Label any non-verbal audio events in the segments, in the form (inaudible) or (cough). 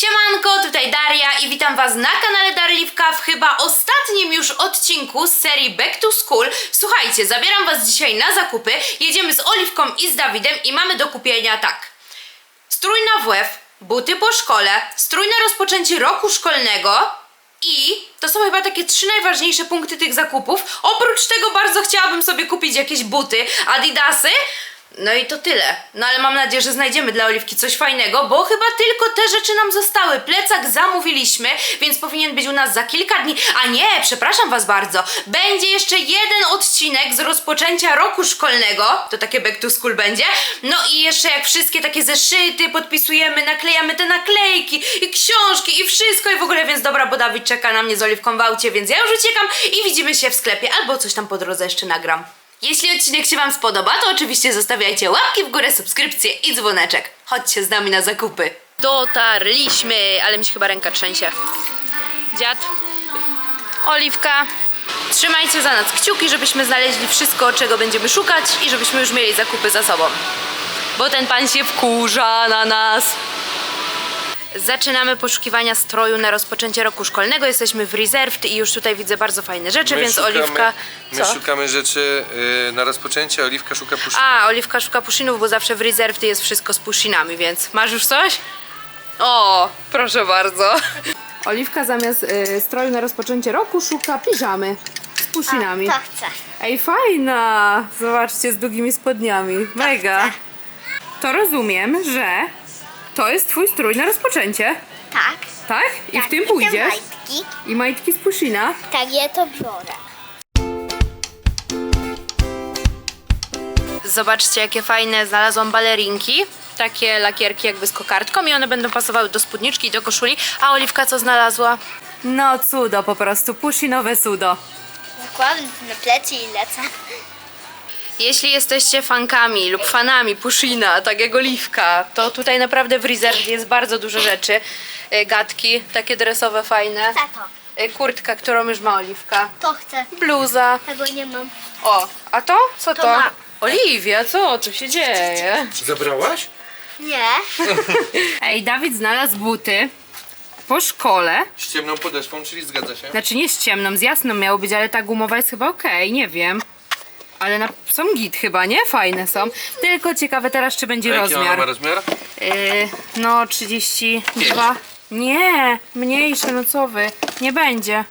Siemanko, tutaj Daria i witam Was na kanale Darliwka w chyba ostatnim już odcinku z serii Back to School. Słuchajcie, zabieram Was dzisiaj na zakupy. Jedziemy z Oliwką i z Dawidem i mamy do kupienia tak. Strój na WF, buty po szkole, strój na rozpoczęcie roku szkolnego i to są chyba takie trzy najważniejsze punkty tych zakupów. Oprócz tego bardzo chciałabym sobie kupić jakieś buty, adidasy. No i to tyle. No ale mam nadzieję, że znajdziemy dla Oliwki coś fajnego, bo chyba tylko te rzeczy nam zostały. Plecak zamówiliśmy, więc powinien być u nas za kilka dni. A nie, przepraszam was bardzo. Będzie jeszcze jeden odcinek z rozpoczęcia roku szkolnego. To takie back to school będzie. No i jeszcze jak wszystkie takie zeszyty podpisujemy, naklejamy te naklejki i książki i wszystko i w ogóle, więc dobra, bo Dawid czeka na mnie z Oliwką w aucie, więc ja już uciekam i widzimy się w sklepie albo coś tam po drodze jeszcze nagram. Jeśli odcinek się Wam spodoba, to oczywiście zostawiajcie łapki w górę, subskrypcję i dzwoneczek. Chodźcie z nami na zakupy. Dotarliśmy, ale mi się chyba ręka trzęsie. Dziad, Oliwka. Trzymajcie za nas kciuki, żebyśmy znaleźli wszystko, czego będziemy szukać i żebyśmy już mieli zakupy za sobą. Bo ten pan się wkurza na nas. Zaczynamy poszukiwania stroju na rozpoczęcie roku szkolnego. Jesteśmy w Reserved i już tutaj widzę bardzo fajne rzeczy, więc Oliwka... My szukamy rzeczy y, na rozpoczęcie, Oliwka szuka puszki. A, Oliwka szuka puszynów, bo zawsze w Reserved jest wszystko z puszynami, więc masz już coś? O, proszę bardzo. Oliwka zamiast y, stroju na rozpoczęcie roku szuka piżamy z puszynami. To chcę. Ej, fajna! Zobaczcie, z długimi spodniami. Mega. To rozumiem, że to jest twój strój na rozpoczęcie, Tak. tak? I tak. w tym pójdziesz? majtki. I majtki z pushina. Tak, ja to biorę. Zobaczcie, jakie fajne znalazłam balerinki. Takie lakierki jakby z kokardką i one będą pasowały do spódniczki i do koszuli. A Oliwka co znalazła? No cudo po prostu, pushinowe cudo. Zakładam na plecy i lecę. Jeśli jesteście fankami lub fanami Pushina, tak jak Oliwka, to tutaj naprawdę w Reserve jest bardzo dużo rzeczy. Y, Gadki, takie dresowe, fajne. Chcę to. Y, Kurtka, którą już ma Oliwka. To chcę. Bluza. Tego nie mam. O, a to? Co to? To ma- Oliwia, co tu się dzieje? Zabrałaś? Nie. (laughs) Ej, Dawid znalazł buty po szkole. Z ciemną podeszwą, czyli zgadza się. Znaczy nie z ciemną, z jasną miało być, ale ta gumowa jest chyba okej, nie wiem. Ale na, są git chyba, nie? Fajne są. Tylko ciekawe teraz, czy będzie A jaki ona ma rozmiar. rozmiar? Yy, no 32. Nie, mniejszy, nocowy. Nie będzie.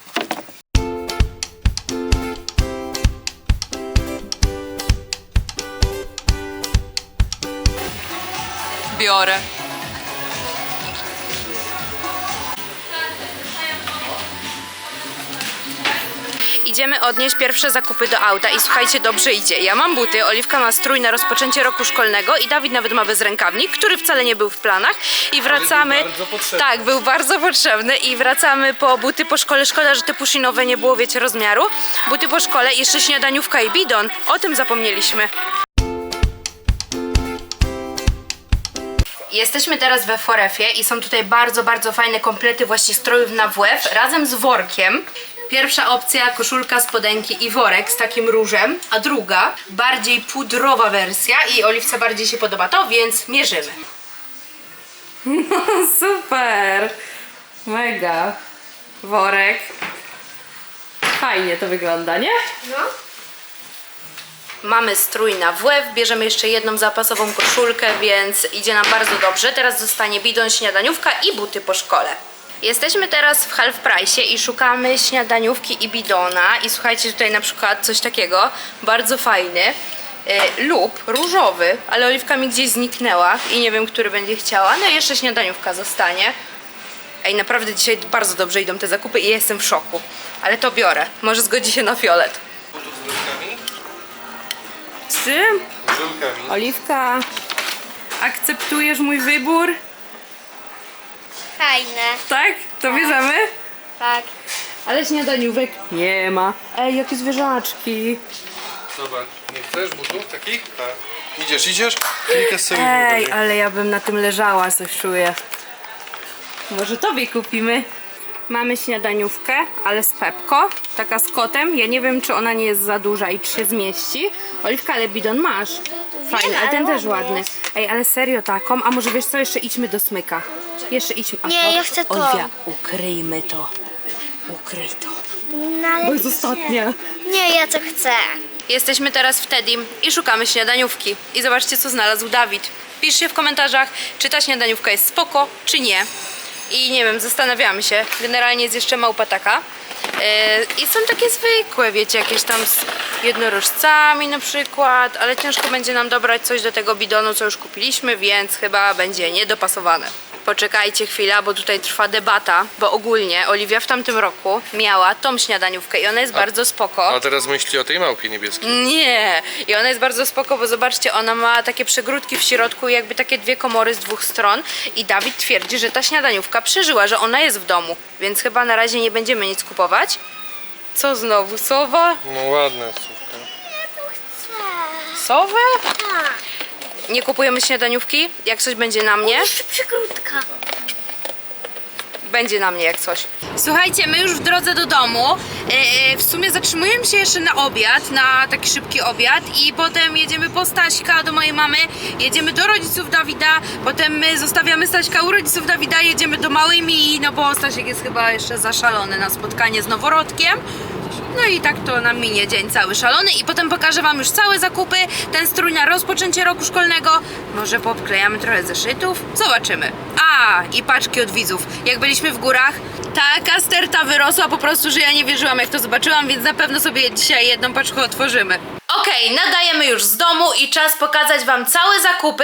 Biorę. Idziemy odnieść pierwsze zakupy do auta i słuchajcie, dobrze idzie. Ja mam buty, Oliwka ma strój na rozpoczęcie roku szkolnego i Dawid nawet ma bezrękawnik, który wcale nie był w planach i wracamy... był bardzo potrzebny. Tak, był bardzo potrzebny i wracamy po buty po szkole. Szkoda, że te pushinowe nie było, wiecie, rozmiaru. Buty po szkole, jeszcze śniadaniówka i bidon. O tym zapomnieliśmy. Jesteśmy teraz we Forefie i są tutaj bardzo, bardzo fajne komplety właśnie strojów na WF razem z workiem. Pierwsza opcja koszulka, spodenki i worek z takim różem, a druga bardziej pudrowa wersja i Oliwce bardziej się podoba to, więc mierzymy. No super! Mega! Worek. Fajnie to wygląda, nie? No. Mamy strój na WF, bierzemy jeszcze jedną zapasową koszulkę, więc idzie nam bardzo dobrze. Teraz zostanie bidon, śniadaniówka i buty po szkole. Jesteśmy teraz w half price i szukamy śniadaniówki i bidona i słuchajcie tutaj na przykład coś takiego, bardzo fajny y, lub różowy, ale oliwka mi gdzieś zniknęła i nie wiem, który będzie chciała. No i jeszcze śniadaniówka zostanie. Ej, naprawdę dzisiaj bardzo dobrze idą te zakupy i jestem w szoku. Ale to biorę. Może zgodzi się na fiolet. Z? Z? Z. Oliwka, akceptujesz mój wybór? Fajne. Tak? To bierzemy? Tak. Ale śniadaniówek nie ma. Ej, jakie zwierzaczki. Zobacz, nie chcesz butów takich? Tak. Idziesz, idziesz? Kilka sobie Ej, ale ja bym na tym leżała, coś czuję. Może tobie kupimy? Mamy śniadaniówkę, ale z pepko, taka z kotem. Ja nie wiem, czy ona nie jest za duża i czy się zmieści. Oliwka, ale bidon masz. Fajny, ale ten też ładny. Ej, ale serio taką? A może wiesz co, jeszcze idźmy do smyka. Jeszcze idźmy. A Nie, to? ja chcę to. Oliwia, ukryjmy to. Ukryj to. No, ale Bo jest ostatnia. Nie, ja to chcę. Jesteśmy teraz w Tedim i szukamy śniadaniówki. I zobaczcie, co znalazł Dawid. Piszcie w komentarzach, czy ta śniadaniówka jest spoko, czy nie. I nie wiem, zastanawiamy się. Generalnie jest jeszcze małpa taka. Yy, I są takie zwykłe, wiecie, jakieś tam z jednorożcami na przykład, ale ciężko będzie nam dobrać coś do tego bidonu, co już kupiliśmy, więc chyba będzie niedopasowane. Poczekajcie chwilę, bo tutaj trwa debata, bo ogólnie Oliwia w tamtym roku miała tą śniadaniówkę i ona jest bardzo spoko. A teraz myśli o tej małpie niebieskiej. Nie, i ona jest bardzo spoko, bo zobaczcie, ona ma takie przegródki w środku, jakby takie dwie komory z dwóch stron i Dawid twierdzi, że ta śniadaniówka przeżyła, że ona jest w domu, więc chyba na razie nie będziemy nic kupować. Co znowu, sowa? No ładna słówka. Sowę? Tak. Nie kupujemy śniadaniówki, jak coś będzie na mnie. Jeszcze przykrótka. Będzie na mnie jak coś. Słuchajcie, my już w drodze do domu. e, e, w sumie zatrzymujemy się jeszcze na obiad, na taki szybki obiad i potem jedziemy po Staśka do mojej mamy, jedziemy do rodziców Dawida, potem my zostawiamy Staśka u rodziców Dawida, jedziemy do małej Mii, no bo Stasiek jest chyba jeszcze zaszalony na spotkanie z noworodkiem. No i tak to nam minie dzień cały szalony i potem pokażę wam już całe zakupy, ten strój na rozpoczęcie roku szkolnego. Może podklejamy trochę zeszytów? Zobaczymy. A, i paczki od widzów. Jak byliśmy w górach, taka sterta wyrosła po prostu, że ja nie wierzyłam jak to zobaczyłam, więc na pewno sobie dzisiaj jedną paczkę otworzymy. Okej, nadajemy już z domu i czas pokazać wam całe zakupy.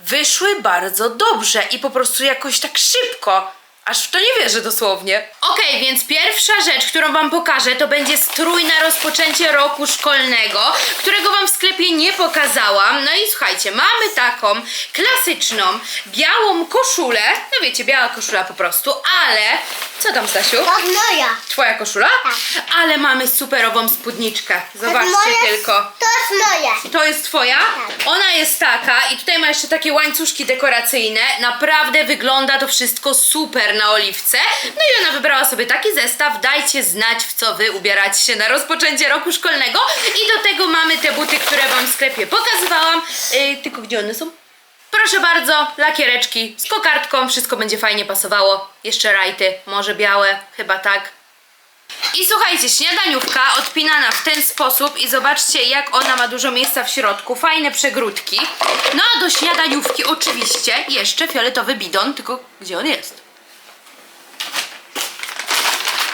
Wyszły bardzo dobrze i po prostu jakoś tak szybko. Aż w to nie wierzę dosłownie. Okej, więc pierwsza rzecz, którą wam pokażę, to będzie strój na rozpoczęcie roku szkolnego, którego wam w sklepie nie pokazałam. No i słuchajcie, mamy taką klasyczną, białą koszulę. No wiecie, biała koszula po prostu, ale... Co tam, Stasiu? To moja. Twoja koszula? Tak. Ale mamy superową spódniczkę. Zobaczcie tylko. To jest moja. To jest twoja? Tak. Ona jest taka i tutaj ma jeszcze takie łańcuszki dekoracyjne. Naprawdę wygląda to wszystko super na oliwce. No i ona wybrała sobie taki zestaw. Dajcie znać, w co wy ubieracie się na rozpoczęcie roku szkolnego. I do tego mamy te buty, które wam w sklepie pokazywałam. Yy, tylko gdzie one są? Proszę bardzo, lakiereczki z kokardką, wszystko będzie fajnie pasowało. Jeszcze rajty, może białe, chyba tak. I słuchajcie, śniadaniówka odpinana w ten sposób i zobaczcie jak ona ma dużo miejsca w środku, fajne przegródki. No a do śniadaniówki oczywiście jeszcze fioletowy bidon, tylko gdzie on jest?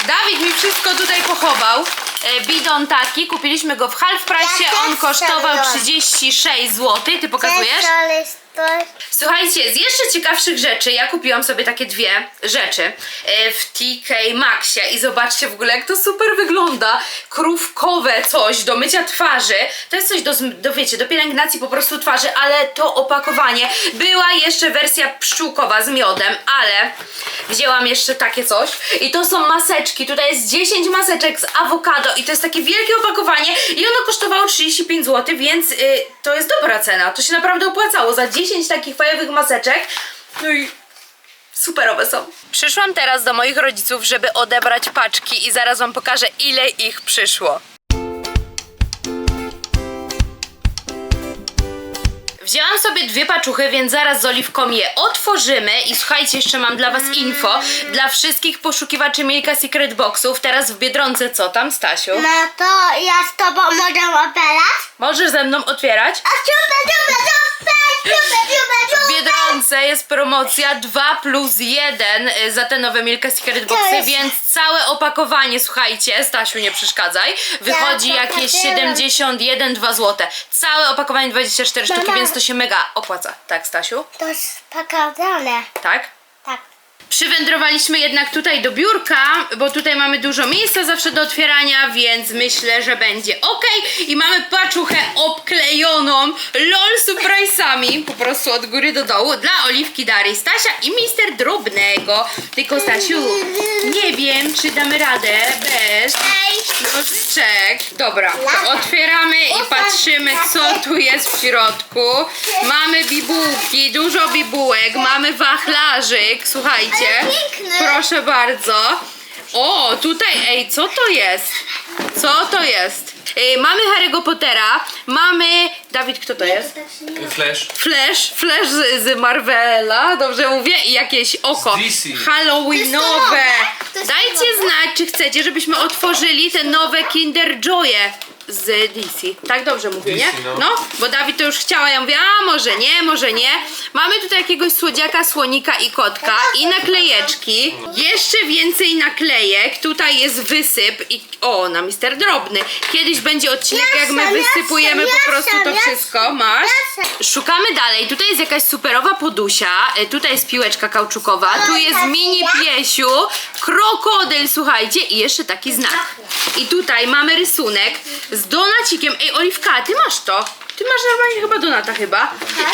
Dawid mi wszystko tutaj pochował. E, Bidon taki, kupiliśmy go w half price, Ja on kosztował chciałam. 36 zł. Ty pokazujesz? To. Słuchajcie, z jeszcze ciekawszych rzeczy, ja kupiłam sobie takie dwie rzeczy e, w TK Maxie i zobaczcie w ogóle jak to super wygląda. Krówkowe coś do mycia twarzy. To jest coś do, do wiecie, do pielęgnacji po prostu twarzy, ale to opakowanie. Była jeszcze wersja pszczółkowa z miodem, ale wzięłam jeszcze takie coś i to są maseczki. Tutaj jest 10 maseczek z awokado i to jest takie wielkie opakowanie i ono kosztowało 35 zł, więc y, to jest dobra cena. To się naprawdę opłacało za 10 takich fajowych maseczek. No i superowe są. Przyszłam teraz do moich rodziców, żeby odebrać paczki i zaraz wam pokażę ile ich przyszło. Wzięłam sobie dwie paczuchy, więc zaraz z Oliwką je otworzymy i słuchajcie, jeszcze mam dla was info dla wszystkich poszukiwaczy Milka Secret Boxów. Teraz w Biedronce co tam, Stasiu? No to ja z tobą mogę operać? Możesz ze mną otwierać? A ciupę, ciupę, W. Biedronce jest promocja 2 plus 1 y, za te nowe Milka Secret Boxy, więc całe opakowanie, słuchajcie, Stasiu nie przeszkadzaj, wychodzi jakieś kupiłam. 71 2 zł. Całe opakowanie 24 sztuki, Mama. więc to się mega opłaca. Tak, Stasiu? To jest pokazane. Tak? Tak. Przywędrowaliśmy jednak tutaj do biurka, bo tutaj mamy dużo miejsca zawsze do otwierania, więc myślę, że będzie ok. I mamy paczuchę obklejoną LOL surprise'ami, po prostu od góry do dołu, dla Oliwki, Dary, Stasia i Mister Drobnego. Tylko Stasiu, nie wiem, czy damy radę bez nożyczek. Dobra, to otwieramy i patrzymy, co tu jest w środku. Mamy bibułki, dużo bibułek, mamy wachlarzyk, słuchajcie. Piękny. Proszę bardzo. O, tutaj, ej, co to jest? Co to jest? Y, mamy Harry'ego Pottera, mamy... Dawid, kto to jest? Flash. Flash, Flash z, z Marvela, dobrze mówię? I jakieś oko Z DC. Halloweenowe. To jest to nowe? To jest to Dajcie znać, czy chcecie, żebyśmy otworzyli te nowe Kinder Joye z DC. Tak dobrze mówię, DC, nie? no. No, bo Dawid to już chciała, ja mówię, a może nie, może nie. Mamy tutaj jakiegoś słodziaka, słonika i kotka i naklejeczki. Jeszcze więcej naklejek. Tutaj jest wysyp i o, na Mister Drobny. Kiedyś będzie odcinek, jak my wysypujemy po prostu to wszystko. Masz? Szukamy dalej. Tutaj jest jakaś superowa podusia. y, Tutaj jest piłeczka kauczukowa. Tu jest mini piesiu. Krokodyl, słuchajcie. I jeszcze taki znak. I tutaj mamy rysunek z donacikiem. Ej, Oliwka, ty masz to. Ty masz normalnie chyba donata chyba.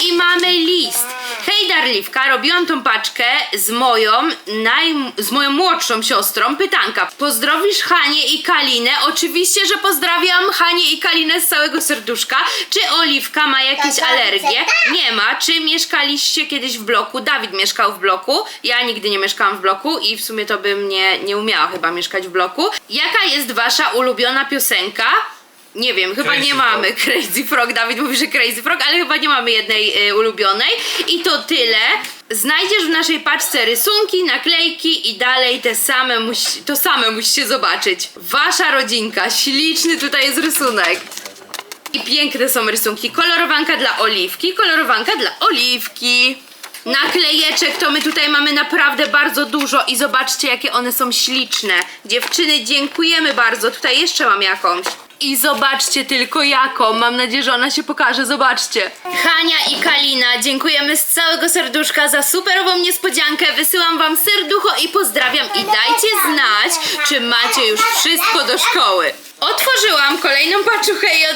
I mamy list. Hej Darliwka, robiłam tą paczkę z moją, naj, z moją młodszą siostrą. Pytanka. Pozdrowisz Hanię i Kalinę? Oczywiście, że pozdrawiam Hanię i Kalinę z całego serduszka. Czy Oliwka ma jakieś alergie? dobrze, Nie ma. Czy mieszkaliście kiedyś w bloku? Dawid mieszkał w bloku. Ja nigdy nie mieszkałam w bloku i w sumie to bym nie, nie umiała chyba mieszkać w bloku. Jaka jest wasza ulubiona piosenka? Nie wiem, chyba Crazy nie Frog. mamy Crazy Frog. Dawid mówi, że Crazy Frog, ale chyba nie mamy jednej y, ulubionej. I to tyle. Znajdziesz w naszej paczce rysunki, naklejki i dalej te same musi, to same musicie zobaczyć. Wasza rodzinka, śliczny tutaj jest rysunek. I piękne są rysunki. Kolorowanka dla oliwki, kolorowanka dla oliwki. Naklejeczek to my tutaj mamy naprawdę bardzo dużo i zobaczcie jakie one są śliczne. Dziewczyny, dziękujemy bardzo. Tutaj jeszcze mam jakąś. I zobaczcie tylko jaką. Mam nadzieję, że ona się pokaże. Zobaczcie. Hania i Kalina, dziękujemy z całego serduszka za superową niespodziankę. Wysyłam wam serducho i pozdrawiam. I dajcie znać, czy macie już wszystko do szkoły. Otworzyłam kolejną paczuchę i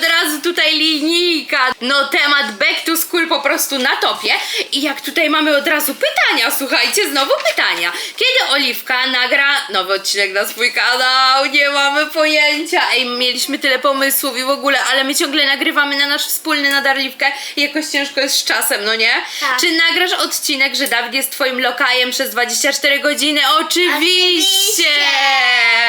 tutaj linijka. No temat back to school po prostu na topie. I jak tutaj mamy od razu pytania, słuchajcie, znowu pytania. Kiedy Oliwka nagra nowy odcinek na swój kanał? Nie mamy pojęcia. Ej, mieliśmy tyle pomysłów i w ogóle, ale my ciągle nagrywamy na nasz wspólny nadarliwkę i jakoś ciężko jest z czasem, no nie? Tak. Czy nagrasz odcinek, że Dawid jest twoim lokajem przez 24 godziny? Oczywiście! Oczywiście.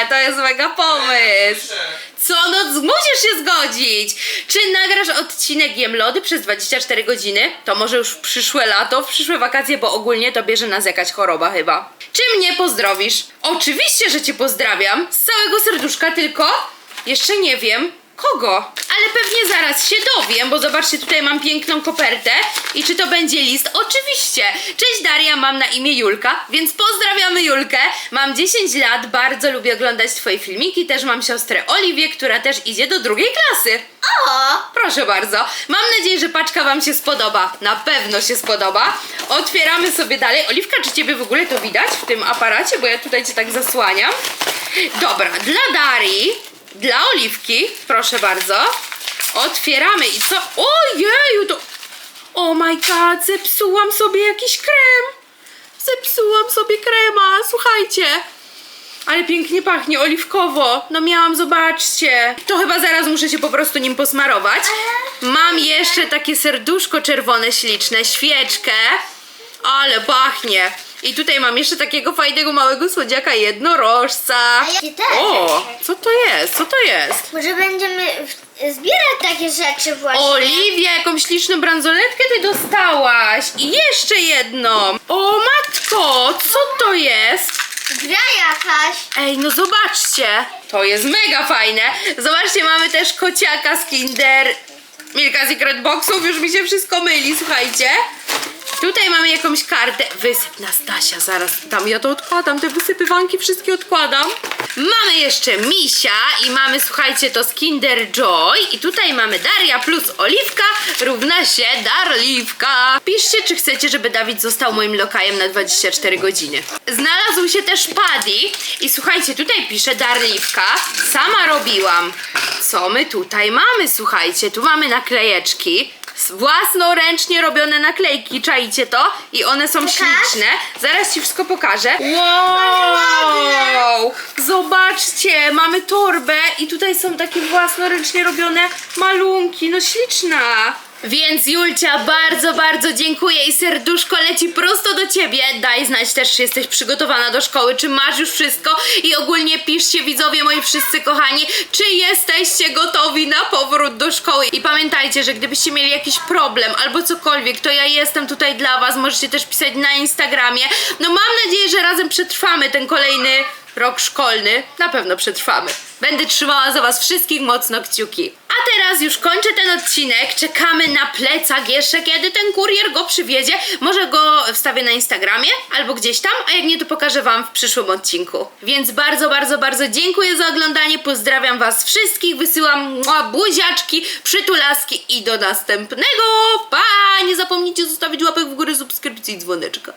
To jest mega pomysł. Co? No musisz się zgodzić! Czy nagrasz odcinek Jem Lody przez 24 godziny? To może już w przyszłe lato, w przyszłe wakacje, bo ogólnie to bierze nas jakaś choroba chyba. Czy mnie pozdrowisz? Oczywiście, że cię pozdrawiam. Z całego serduszka tylko. Jeszcze nie wiem. Kogo? Ale pewnie zaraz się dowiem, bo zobaczcie, tutaj mam piękną kopertę. I czy to będzie list? Oczywiście! Cześć Daria, mam na imię Julka, więc pozdrawiamy Julkę. Mam 10 lat, bardzo lubię oglądać twoje filmiki. Też mam siostrę Oliwię, która też idzie do drugiej klasy. O! Proszę bardzo. Mam nadzieję, że paczka Wam się spodoba. Na pewno się spodoba. Otwieramy sobie dalej. Oliwka, czy Ciebie w ogóle to widać w tym aparacie? Bo ja tutaj Cię tak zasłaniam. Dobra, dla Darii, dla Oliwki, proszę bardzo. Otwieramy i co? Ojeju, to... Oh my god, zepsułam sobie jakiś krem. Zepsułam sobie krema, słuchajcie. Ale pięknie pachnie, oliwkowo. No miałam, zobaczcie. To chyba zaraz muszę się po prostu nim posmarować. Mam jeszcze takie serduszko czerwone, śliczne, świeczkę. Ale pachnie. I tutaj mam jeszcze takiego fajnego małego słodziaka jednorożca. A ja też O, co to jest? Co to jest? Może będziemy w- zbierać takie rzeczy właśnie. Oliwia, jaką śliczną bransoletkę ty dostałaś. I jeszcze jedną. O matko, co to jest? Gra jakaś. Ej, no zobaczcie! To jest mega fajne! Zobaczcie, mamy też kociaka z Kinder Milka Secret Boxów, już mi się wszystko myli, słuchajcie. Tutaj mamy jakąś kartę. Wysyp na Stasia, zaraz tam ja to odkładam, te wysypywanki wszystkie odkładam. Mamy jeszcze Misia i mamy, słuchajcie, to z Kinder Joy. I tutaj mamy Daria plus Oliwka równa się Darliwka. Piszcie, czy chcecie, żeby Dawid został moim lokajem na 24 godziny. Znalazł się też Paddy i słuchajcie, tutaj pisze Darliwka. Sama robiłam. Co my tutaj mamy, słuchajcie? Tu mamy naklejeczki. Własnoręcznie robione naklejki, czajcie to? I one są śliczne. Zaraz ci wszystko pokażę. Wow! Zobaczcie, mamy torbę i tutaj są takie własnoręcznie robione malunki. No śliczna. Więc Julcia, bardzo, bardzo dziękuję i serduszko leci prosto do ciebie. Daj znać też, czy jesteś przygotowana do szkoły, czy masz już wszystko i ogólnie piszcie widzowie moi wszyscy kochani, czy jesteście gotowi na powrót do szkoły. I pamiętajcie, że gdybyście mieli jakiś problem albo cokolwiek, to ja jestem tutaj dla was, możecie też pisać na Instagramie. No mam nadzieję, że razem przetrwamy ten kolejny rok szkolny. Na pewno przetrwamy. Będę trzymała za was wszystkich mocno kciuki. A teraz już kończę ten odcinek. Czekamy na plecak jeszcze, kiedy ten kurier go przywiezie. Może go wstawię na Instagramie albo gdzieś tam, a jak nie, to pokażę wam w przyszłym odcinku. Więc bardzo, bardzo, bardzo dziękuję za oglądanie. Pozdrawiam was wszystkich. Wysyłam mua, buziaczki, przytulaski i do następnego. Pa! Nie zapomnijcie zostawić łapek w górę, subskrypcji i dzwoneczka.